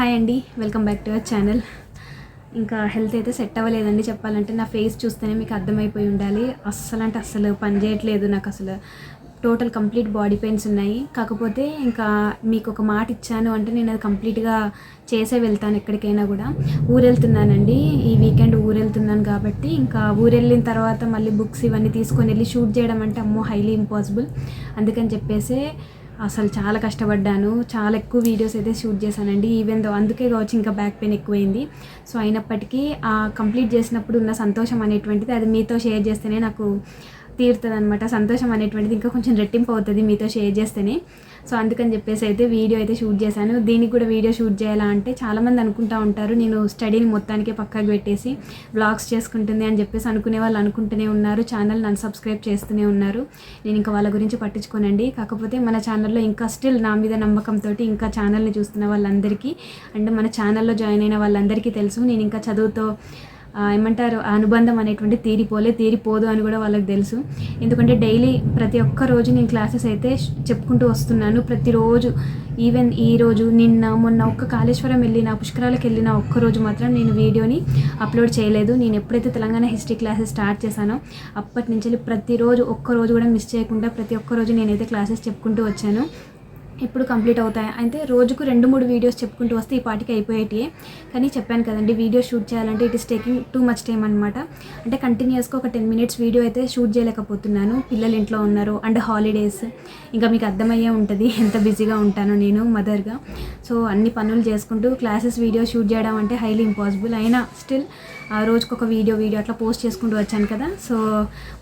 Hi అండి welcome back to our channel. ఇంకా health అయితే సెట్ అవ్వలేదండి చెప్పాలంటే. నా ఫేస్ చూస్తేనే మీకు అర్థమైపోయి ఉండాలి. అస్సలు అంటే అస్సలు పని చేయట్లేదు. నాకు అసలు టోటల్ కంప్లీట్ బాడీ పెయిన్స్ ఉన్నాయి. కాకపోతే ఇంకా మీకు ఒక మాట ఇచ్చాను అంటే నేను అది కంప్లీట్గా చేసే వెళ్తాను ఎక్కడికైనా కూడా. ఊరెళ్తున్నానండి. ఈ వీకెండ్ ఊరెళ్తున్నాను కాబట్టి ఇంకా ఊరెళ్ళిన తర్వాత మళ్ళీ బుక్స్ ఇవన్నీ తీసుకొని వెళ్ళి షూట్ చేయడం అంటే అమ్మో హైలీ ఇంపాసిబుల్. అందుకని చెప్పేసి అసలు చాలా కష్టపడ్డాను. చాలా ఎక్కువ వీడియోస్ అయితే షూట్ చేశానండి. ఈవెన్ దో అందుకే కావచ్చు ఇంకా బ్యాక్ పెయిన్ ఎక్కువైంది. సో అయినప్పటికీ ఆ కంప్లీట్ చేసినప్పుడు ఉన్న సంతోషం అనేటువంటిది అది మీతో షేర్ చేస్తేనే నాకు తీరుతుంది అనమాట సంతోషం అనేటువంటిది ఇంకా కొంచెం రెట్టింపు అవుతుంది మీతో షేర్ చేస్తేనే. సో అందుకని చెప్పేసి అయితే వీడియో అయితే షూట్ చేశాను. దీనికి కూడా వీడియో షూట్ చేయాలా అంటే చాలామంది అనుకుంటా ఉంటారు. నేను స్టడీని మొత్తానికి పక్కకు పెట్టేసి బ్లాగ్స్ చేసుకుంటుంది అని చెప్పేసి అనుకునే వాళ్ళు అనుకుంటూనే ఉన్నారు. ఛానల్ నన్ను సబ్స్క్రైబ్ చేస్తూనే ఉన్నారు. నేను ఇంకా వాళ్ళ గురించి పట్టించుకోనండి. కాకపోతే మన ఛానల్లో ఇంకా స్టిల్ నా మీద నమ్మకంతో ఇంకా ఛానల్ని చూస్తున్న వాళ్ళందరికీ అండ్ మన ఛానల్లో జాయిన్ అయిన వాళ్ళందరికీ తెలుసు. నేను ఇంకా చదువుతో ఏమంటారు అనుబంధం అనేటువంటి తీరిపోలే తీరిపోదు అని కూడా వాళ్ళకి తెలుసు. ఎందుకంటే డైలీ ప్రతి ఒక్క రోజు నేను క్లాసెస్ అయితే చెప్పుకుంటూ వస్తున్నాను. ప్రతిరోజు ఈవెన్ ఈ రోజు నిన్న మొన్న ఒక్క కాళేశ్వరం వెళ్ళిన పుష్కరాలకు వెళ్ళిన ఒక్క రోజు మాత్రం నేను వీడియోని అప్లోడ్ చేయలేదు. నేను ఎప్పుడైతే తెలంగాణ హిస్టరీ క్లాసెస్ స్టార్ట్ చేశానో అప్పటి నుంచి ప్రతిరోజు ఒక్క రోజు కూడా మిస్ చేయకుండా ప్రతి ఒక్క రోజు నేనైతే క్లాసెస్ చెప్పుకుంటూ వచ్చాను. ఇప్పుడు కంప్లీట్ అవుతాయి. అయితే రోజుకు రెండు మూడు వీడియోస్ చెప్పుకుంటూ వస్తే ఈ పాటికి అయిపోయేటియే. కానీ చెప్పాను కదండి వీడియో షూట్ చేయాలంటే it is taking too much time అనమాట అంటే కంటిన్యూస్గా ఒక టెన్ మినిట్స్ వీడియో అయితే షూట్ చేయలేకపోతున్నాను. పిల్లలు ఇంట్లో ఉన్నారు అండ్ హాలిడేస్. ఇంకా మీకు అర్థమయ్యే ఉంటుంది ఎంత బిజీగా ఉంటానో నేను మదర్గా. సో అన్ని పనులు చేసుకుంటూ క్లాసెస్ వీడియో షూట్ చేయడం అంటే హైలీ ఇంపాసిబుల్. అయినా స్టిల్ ఆ రోజుకి ఒక వీడియో వీడియో అట్లా పోస్ట్ చేసుకుంటూ వచ్చాను కదా. సో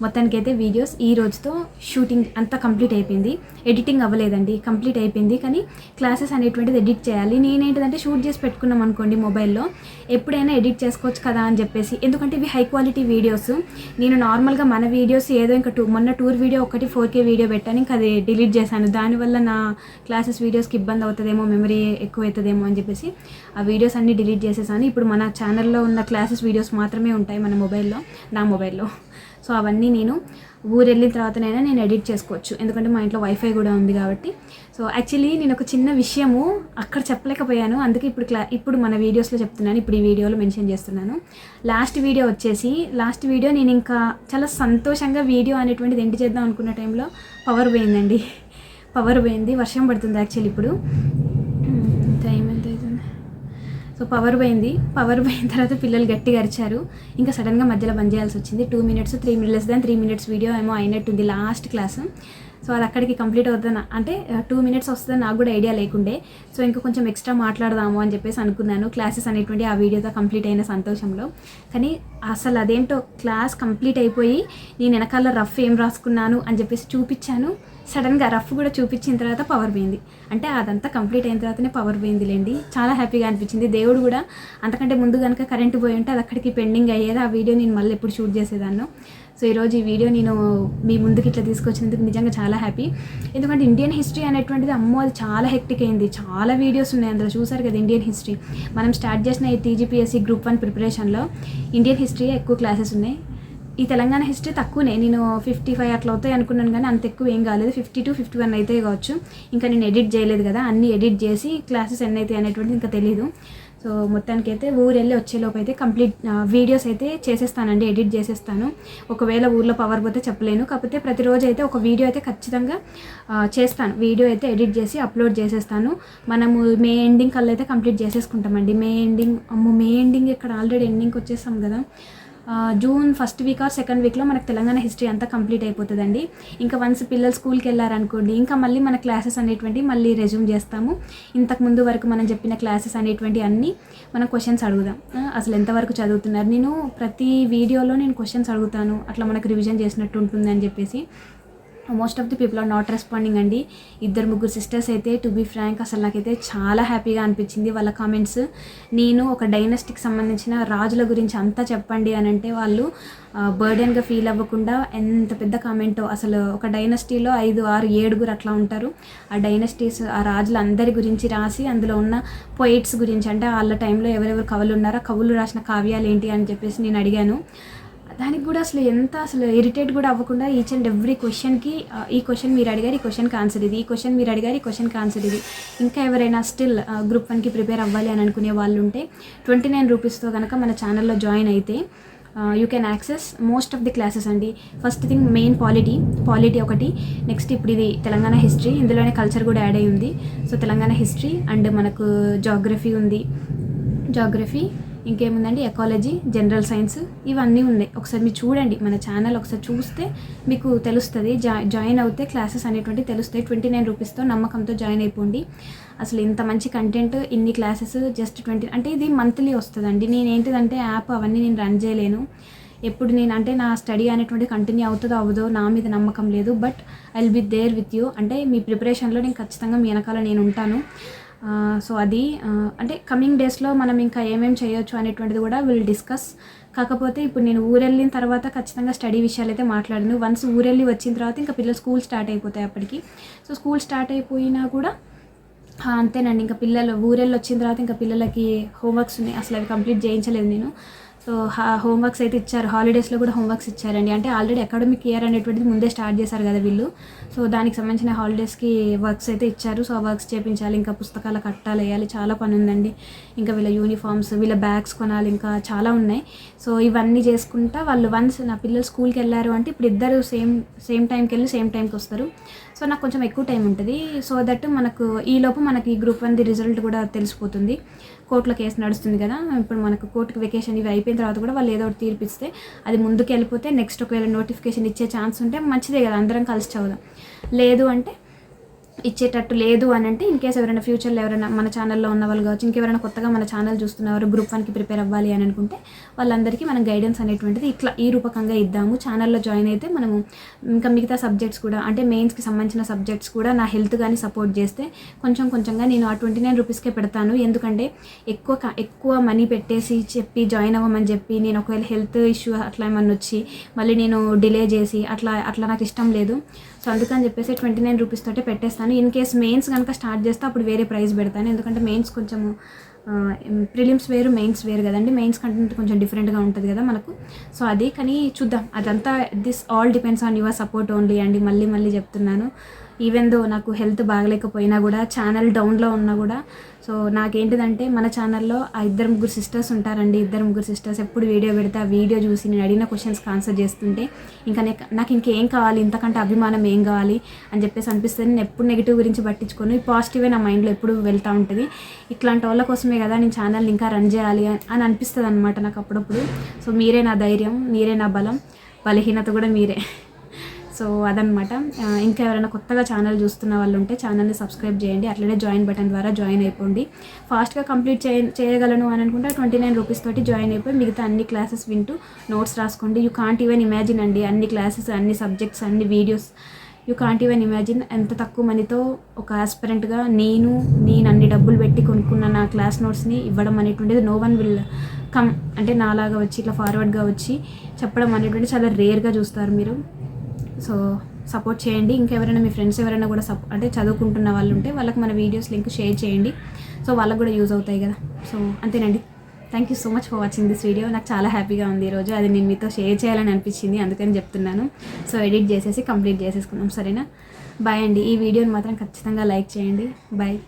మొత్తానికైతే వీడియోస్ ఈ రోజుతో షూటింగ్ అంతా కంప్లీట్ అయిపోయింది. ఎడిటింగ్ అవ్వలేదండి కంప్లీట్ అయిపోయింది. కానీ క్లాసెస్ అనేటువంటిది ఎడిట్ చేయాలి. నేనేంటిదంటే షూట్ చేసి పెట్టుకున్నాం అనుకోండి మొబైల్లో. ఎప్పుడైనా ఎడిట్ చేసుకోవచ్చు కదా అని చెప్పేసి. ఎందుకంటే ఇవి హై క్వాలిటీ వీడియోస్. నేను నార్మల్గా మన వీడియోస్ ఏదో ఇంకా టూ మొన్న టూర్ వీడియో ఒకటి ఫోర్ కే వీడియో పెట్టాను. ఇంకా అది డిలీట్ చేశాను. దానివల్ల నా క్లాసెస్ వీడియోస్కి ఇబ్బంది అవుతుందేమో మెమరీ ఎక్కువ అవుతుందేమో అని చెప్పేసి ఆ వీడియోస్ అన్ని డిలీట్ చేసేసాను. ఇప్పుడు మన ఛానల్లో ఉన్న క్లాసెస్ వీడియో వీడియోస్ మాత్రమే ఉంటాయి మన మొబైల్లో నా మొబైల్లో. సో అవన్నీ నేను ఊరు వెళ్ళిన తర్వాతనైనా నేను ఎడిట్ చేసుకోవచ్చు. ఎందుకంటే మా ఇంట్లో వైఫై కూడా ఉంది కాబట్టి. సో యాక్చువల్లీ నేను ఒక చిన్న విషయము అక్కడ చెప్పలేకపోయాను. అందుకే ఇప్పుడు క్లా ఇప్పుడు మన వీడియోస్లో చెప్తున్నాను. ఇప్పుడు ఈ వీడియోలో మెన్షన్ చేస్తున్నాను. లాస్ట్ వీడియో వచ్చేసి లాస్ట్ వీడియో నేను ఇంకా చాలా సంతోషంగా వీడియో అనేటువంటిది ఎండి చేద్దాం అనుకున్న టైంలో పవర్ పోయిందండి. పవర్ పోయింది. వర్షం పడుతుంది యాక్చువల్లీ ఇప్పుడు. టైం సో పవర్ పోయింది. పవర్ పోయిన తర్వాత పిల్లలు గట్టిగా అరిచారు. ఇంకా సడన్గా మధ్యలో బంద్ చేయాల్సి వచ్చింది. టూ మినిట్స్ త్రీ మినిట్స్ దాని త్రీ మినిట్స్ వీడియో ఏమో అయినట్టుంది లాస్ట్ క్లాస్. సో అది అక్కడికి కంప్లీట్ అవుతుంది అంటే టూ మినిట్స్ వస్తుందని నాకు కూడా ఐడియా లేకుండే. సో ఇంకా కొంచెం ఎక్స్ట్రా మాట్లాడదాము అని చెప్పేసి అనుకున్నాను. క్లాసెస్ అనేటువంటి ఆ వీడియోతో కంప్లీట్ అయిన సంతోషంలో. కానీ అసలు అదేంటో క్లాస్ కంప్లీట్ అయిపోయి నేను వెనకాల రఫ్ ఏం రాసుకున్నాను అని చెప్పేసి చూపించాను. సడన్గా రఫ్ కూడా చూపించిన తర్వాత పవర్ పోయింది. అంటే అదంతా కంప్లీట్ అయిన తర్వాతనే పవర్ పోయిందిలేండి చాలా హ్యాపీగా అనిపించింది. దేవుడు కూడా అంతకంటే ముందు కనుక కరెంటు పోయి ఉంటే అది అక్కడికి పెండింగ్ అయ్యేది. ఆ వీడియో నేను మళ్ళీ ఎప్పుడు షూట్ చేసేదాన్ని. సో ఈరోజు ఈ వీడియో నేను మీ ముందుకి ఇట్లా తీసుకొచ్చినందుకు నిజంగా చాలా హ్యాపీ. ఎందుకంటే ఇండియన్ హిస్టరీ అనేటువంటిది అమ్మో అది చాలా హెక్టిక్ అయింది. చాలా వీడియోస్ ఉన్నాయి అందులో. చూసారు కదా ఇండియన్ హిస్టరీ. మనం స్టార్ట్ చేసిన ఈ టీజీపీఎస్సీ గ్రూప్ వన్ ప్రిపరేషన్లో ఇండియన్ హిస్టరీ ఎక్కువ క్లాసెస్ ఉన్నాయి. ఈ తెలంగాణ హిస్టరీ తక్కువనే. నేను ఫిఫ్టీ ఫైవ్ అట్లా అవుతాయి అనుకున్నాను కానీ అంత ఎక్కువ ఏం కాలేదు. ఫిఫ్టీ టు ఫిఫ్టీ వన్ అయితే కావచ్చు. ఇంకా నేను ఎడిట్ చేయలేదు కదా. అన్ని ఎడిట్ చేసి క్లాసెస్ ఎన్ని అవుతాయి అనేటువంటిది ఇంకా తెలియదు సో మొత్తానికి అయితే ఊరు వెళ్ళి వచ్చేలోపు అయితే కంప్లీట్ వీడియోస్ అయితే చేసేస్తానండి ఎడిట్ చేసేస్తాను. ఒకవేళ ఊర్లో పవర్ పోతే చెప్పలేను. కాకపోతే ప్రతిరోజు అయితే ఒక వీడియో అయితే ఖచ్చితంగా చేస్తాను. వీడియో అయితే ఎడిట్ చేసి అప్లోడ్ చేసేస్తాను. మనము మే ఎండింగ్ కల్లా అయితే కంప్లీట్ చేసేసుకుంటామండి. మే ఎండింగ్ అమ్మో మే ఎండింగ్ ఇక్కడ ఆల్రెడీ ఎండింగ్కి వచ్చేస్తాం కదా. June first week or second వీక్లో మనకు తెలంగాణ హిస్టరీ అంతా కంప్లీట్ అయిపోతుందండి. ఇంకా వన్స్ పిల్లలు స్కూల్కి వెళ్ళారనుకోండి ఇంకా మళ్ళీ మన క్లాసెస్ అనేటువంటి మళ్ళీ రెజ్యూమ్ చేస్తాము. ఇంతకు ముందు వరకు మనం చెప్పిన క్లాసెస్ అనేటువంటి అన్నీ మనం క్వశ్చన్స్ అడుగుదాం. అసలు ఎంతవరకు చదువుతున్నారు? నేను ప్రతి వీడియోలో నేను క్వశ్చన్స్ అడుగుతాను. అట్లా మనకు రివిజన్ చేసినట్టు ఉంటుంది అని చెప్పేసి. Most of the people are not responding అండి. ఇద్దరు ముగ్గురు సిస్టర్స్ అయితే టు బీ ఫ్రాంక్ అసలు నాకైతే చాలా హ్యాపీగా అనిపించింది వాళ్ళ కామెంట్స్ నేను ఒక డైనస్టిక్ సంబంధించిన రాజుల గురించి అంతా చెప్పండి అని అంటే వాళ్ళు బర్డెన్గా ఫీల్ అవ్వకుండా ఎంత పెద్ద కామెంటో అసలు ఒక డైనస్టీలో ఐదు ఆరు ఏడుగురు అట్లా ఉంటారు. ఆ డైనస్టీస్ ఆ రాజులు అందరి గురించి రాసి అందులో ఉన్న పొయిట్స్ గురించి అంటే వాళ్ళ టైంలో ఎవరెవరు కవులు ఉన్నారో కవులు రాసిన కావ్యాలు ఏంటి అని చెప్పేసి నేను అడిగాను. దానికి కూడా అసలు ఎంత అసలు ఇరిటేట్ కూడా అవ్వకుండా ఈచ్ అండ్ ఎవ్రీ క్వశ్చన్కి ఈ క్వశ్చన్ మీరు అడిగారు ఈ క్వశ్చన్కి ఆన్సర్ ఇది ఈ క్వశ్చన్ మీరు అడిగారు ఈ క్వశ్చన్కి ఆన్సర్ ఇది. ఇంకా ఎవరైనా స్టిల్ గ్రూప్ వన్కి ప్రిపేర్ అవ్వాలి అని అనుకునే వాళ్ళు ఉంటే ట్వంటీ నైన్ రూపీస్తో కనుక మన ఛానల్లో జాయిన్ అయితే you can access most of the classes అండి. First thing main polity polity ఒకటి. నెక్స్ట్ ఇప్పుడు ఇది తెలంగాణ హిస్టరీ ఇందులోనే కల్చర్ కూడా యాడ్ అయి ఉంది. సో తెలంగాణ హిస్టరీ అండ్ మనకు జాగ్రఫీ ఉంది. జాగ్రఫీ ఇంకేముందండి? ఎకాలజీ జనరల్ సైన్స్ ఇవన్నీ ఉన్నాయి. ఒకసారి మీరు చూడండి. మన ఛానల్ ఒకసారి చూస్తే మీకు తెలుస్తుంది. జా జాయిన్ అవుతే క్లాసెస్ అనేటువంటి తెలుస్తాయి. ట్వంటీ నైన్ రూపీస్తో నమ్మకంతో జాయిన్ అయిపోండి. అసలు ఇంత మంచి కంటెంట్ ఇన్ని క్లాసెస్ జస్ట్ ట్వంటీ అంటే ఇది మంత్లీ వస్తుందండి. నేను ఏంటిదంటే యాప్ అవన్నీ నేను రన్ చేయలేను. ఎప్పుడు నేను అంటే నా స్టడీ అనేటువంటి కంటిన్యూ అవుతుందో అవ్వదో నా మీద నమ్మకం లేదు. But I will be there with you అంటే మీ ప్రిపరేషన్లో నేను ఖచ్చితంగా మీ వెనకాల నేను ఉంటాను. సో అది అంటే కమింగ్ డేస్లో మనం ఇంకా ఏమేమి చేయొచ్చు అనేటువంటిది కూడా విల్ డిస్కస్ కాకపోతే ఇప్పుడు నేను ఊరెళ్ళిన తర్వాత ఖచ్చితంగా స్టడీ విషయాలు అయితే మాట్లాడను. వన్స్ ఊరెళ్ళి వచ్చిన తర్వాత ఇంకా పిల్లలు స్కూల్ స్టార్ట్ అయిపోతాయి అప్పటికి. సో స్కూల్ స్టార్ట్ అయిపోయినా కూడా అంతేనండి. ఇంకా పిల్లలు ఊరెళ్ళి వచ్చిన తర్వాత ఇంకా పిల్లలకి హోంవర్క్స్ ఉన్నాయి. అసలు అవి కంప్లీట్ చేయించలేదు నేను. సో హోంవర్క్స్ అయితే ఇచ్చారు. హాలిడేస్లో కూడా హోంవర్క్స్ ఇచ్చారండి. అంటే ఆల్రెడీ అకాడమిక్ ఇయర్ అనేటువంటిది ముందే స్టార్ట్ చేశారు కదా వీళ్ళు. సో దానికి సంబంధించిన హాలిడేస్కి వర్క్స్ అయితే ఇచ్చారు. సో ఆ వర్క్స్ చేపించాలి. ఇంకా పుస్తకాలు కట్టాలి వేయాలి. చాలా పని ఉందండి. ఇంకా వీళ్ళ యూనిఫామ్స్ వీళ్ళ బ్యాగ్స్ కొనాలి. ఇంకా చాలా ఉన్నాయి. సో ఇవన్నీ చేసుకుంటా వాళ్ళు వన్స్ నా పిల్లలు స్కూల్కి వెళ్ళారు అంటే ఇప్పుడు ఇద్దరు సేమ్ సేమ్ టైంకి వెళ్ళి సేమ్ టైంకి వస్తారు. సో నాకు కొంచెం ఎక్కువ టైం ఉంటుంది. సో దట్ మనకు ఈలోపు మనకి గ్రూప్ వన్ది రిజల్ట్ కూడా తెలిసిపోతుంది. కోర్టులో కేసు నడుస్తుంది కదా ఇప్పుడు మనకు కోర్టుకి వెకేషన్ ఇవి అయిపోయిన తర్వాత కూడా వాళ్ళు ఏదో ఒకటి తీర్పిస్తే అది ముందుకు వెళ్ళిపోతే నెక్స్ట్ ఒకవేళ నోటిఫికేషన్ ఇచ్చే ఛాన్స్ ఉంటే మంచిదే కదా అందరం కలిసి చదువుదాం. లేదు అంటే ఇచ్చేటట్టు లేదు అని అంటే ఇన్ ఎవరైనా ఫ్యూచర్లో ఎవరైనా మన ఛానల్లో ఉన్న వాళ్ళు కావచ్చు ఇంకెవరైనా కొత్తగా మన ఛానల్ చూస్తున్నవారు గ్రూప్ వన్కి ప్రిపేర్ అవ్వాలి అని అనుకుంటే వాళ్ళందరికీ మనం గైడెన్స్ అనేటువంటిది ఇట్లా ఈ రూపకంగా ఇద్దాము. ఛానల్లో జాయిన్ అయితే మనము ఇంకా మిగతా సబ్జెక్ట్స్ కూడా అంటే మెయిన్స్కి సంబంధించిన సబ్జెక్ట్స్ కూడా నా హెల్త్ కానీ సపోర్ట్ చేస్తే కొంచెం కొంచెంగా నేను ఆ ట్వంటీ నైన్ రూపీస్కే పెడతాను. ఎందుకంటే ఎక్కువ ఎక్కువ మనీ పెట్టేసి చెప్పి జాయిన్ అవ్వమని చెప్పి నేను ఒకవేళ హెల్త్ ఇష్యూ అట్లా ఏమన్నా వచ్చి మళ్ళీ నేను డిలే చేసి అట్లా అట్లా నాకు ఇష్టం లేదు. సో అందుకని చెప్పేసి ట్వంటీ నైన్ రూపీస్ తోటే పెట్టేస్తాను. ఇన్ కేస్ మెయిన్స్ కనుక స్టార్ట్ చేస్తే అప్పుడు వేరే ప్రైస్ పెడతాను. ఎందుకంటే మెయిన్స్ కొంచెం ప్రిలిమ్స్ వేరు మెయిన్స్ వేరు కదండి. మెయిన్స్ కంటెంట్ కొంచెం డిఫరెంట్గా ఉంటుంది కదా మనకు. సో అది కానీ చూద్దాం. అదంతా this all depends on your support only అండి. మళ్ళీ మళ్ళీ చెప్తున్నాను. ఈవెన్ దో నాకు హెల్త్ బాగలేకపోయినా కూడా ఛానల్ డౌన్లో ఉన్నా కూడా సో నాకేంటిదంటే మన ఛానల్లో ఆ ఇద్దరు ముగ్గురు సిస్టర్స్ ఉంటారండి. ఇద్దరు ముగ్గురు సిస్టర్స్ ఎప్పుడు వీడియో పెడితే ఆ వీడియో చూసి నేను అడిగిన క్వశ్చన్స్కి ఆన్సర్ చేస్తుంటే ఇంకా నాకు ఇంకేం కావాలి? ఇంతకంటే అభిమానం ఏం కావాలి? అని చెప్పేసి అనిపిస్తుంది. నేను ఎప్పుడు నెగిటివ్ గురించి పట్టించుకోను. పాజిటివే నా మైండ్లో ఎప్పుడు వెళ్తూ ఉంటుంది. ఇట్లాంటి వాళ్ళ కోసమే కదా నేను ఛానల్ ఇంకా రన్ చేయాలి అని అనిపిస్తుంది అనమాట నాకు అప్పుడప్పుడు. సో మీరే నా ధైర్యం మీరే నా బలం బలహీనత కూడా మీరే. సో అదనమాట ఇంకా ఎవరైనా కొత్తగా ఛానల్ చూస్తున్న వాళ్ళు ఉంటే ఛానల్ని సబ్స్క్రైబ్ చేయండి. అట్లనే జాయిన్ బటన్ ద్వారా జాయిన్ అయిపోండి. ఫాస్ట్గా కంప్లీట్ చేయ చేయగలను అని అనుకుంటే ట్వంటీ నైన్ రూపీస్ తోటి జాయిన్ అయిపోయి మిగతా అన్ని క్లాసెస్ వింటూ నోట్స్ రాసుకోండి. యూ కాంట్ ఈవెన్ ఇమాజిన్ అండి అన్ని క్లాసెస్ అన్ని సబ్జెక్ట్స్ అన్ని videos. You can't even imagine ఎంత తక్కువ మనీతో ఒక ఆస్పిరెంట్గా నేను నేను అన్ని డబ్బులు పెట్టి కొనుక్కున్న నా క్లాస్ నోట్స్ని ఇవ్వడం అనేటువంటిది నో వన్ విల్ కమ్ అంటే నాలాగా వచ్చి ఇట్లా ఫార్వర్డ్గా వచ్చి చెప్పడం అనేటువంటిది చాలా రేర్గా చూస్తారు మీరు. సో సపోర్ట్ చేయండి. ఇంకెవరైనా మీ ఫ్రెండ్స్ ఎవరైనా కూడా సపో అంటే చదువుకుంటున్న వాళ్ళు ఉంటే వాళ్ళకి మన వీడియోస్ లింక్ షేర్ చేయండి. సో వాళ్ళకి కూడా యూజ్ అవుతాయి కదా. సో అంతేనండి. Thank you so much for watching this video నాకు చాలా హ్యాపీగా ఉంది ఈరోజు అది నేను మీతో షేర్ చేయాలని అనిపించింది. అందుకని చెప్తున్నాను. సో ఎడిట్ చేసేసి కంప్లీట్ చేసేసుకున్నాం. సరేనా? బాయ్ అండి. ఈ వీడియోని మాత్రం ఖచ్చితంగా లైక్ చేయండి. బాయ్.